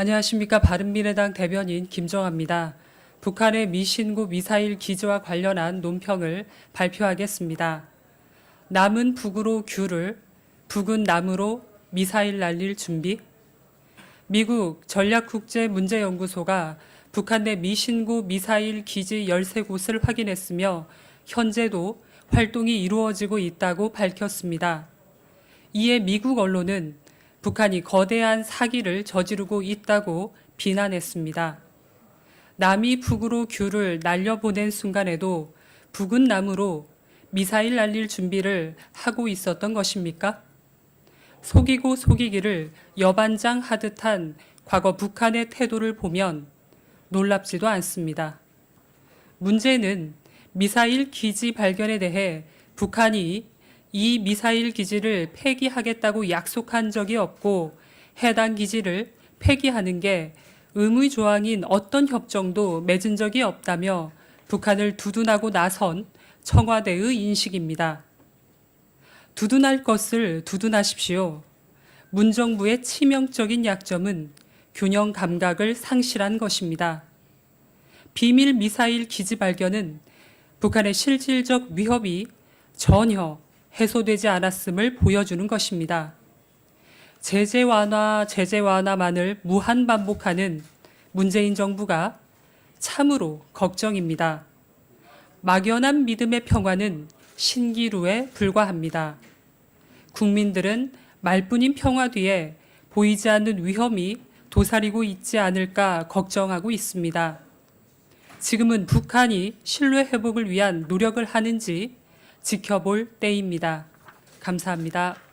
안녕하십니까. 바른미래당 대변인 김정아입니다. 북한의 미신고 미사일 기지와 관련한 논평을 발표하겠습니다. 남은 북으로 귤을, 북은 남으로 미사일 날릴 준비. 미국 전략국제문제연구소가 북한 내 미신고 미사일 기지 13곳을 확인했으며 현재도 활동이 이루어지고 있다고 밝혔습니다. 이에 미국 언론은 북한이 거대한 사기를 저지르고 있다고 비난했습니다. 남이 북으로 귤을 날려보낸 순간에도 북은 남으로 미사일 날릴 준비를 하고 있었던 것입니까? 속이고 속이기를 여반장 하듯한 과거 북한의 태도를 보면 놀랍지도 않습니다. 문제는 미사일 기지 발견에 대해 북한이 이 미사일 기지를 폐기하겠다고 약속한 적이 없고 해당 기지를 폐기하는 게 의무 조항인 어떤 협정도 맺은 적이 없다며 북한을 두둔하고 나선 청와대의 인식입니다. 두둔할 것을 두둔하십시오. 문정부의 치명적인 약점은 균형 감각을 상실한 것입니다. 비밀 미사일 기지 발견은 북한의 실질적 위협이 전혀 해소되지 않았음을 보여주는 것입니다. 제재 완화, 제재 완화만을 무한 반복하는 문재인 정부가 참으로 걱정입니다. 막연한 믿음의 평화는 신기루에 불과합니다. 국민들은 말뿐인 평화 뒤에 보이지 않는 위험이 도사리고 있지 않을까 걱정하고 있습니다. 지금은 북한이 신뢰 회복을 위한 노력을 하는지 지켜볼 때입니다. 감사합니다.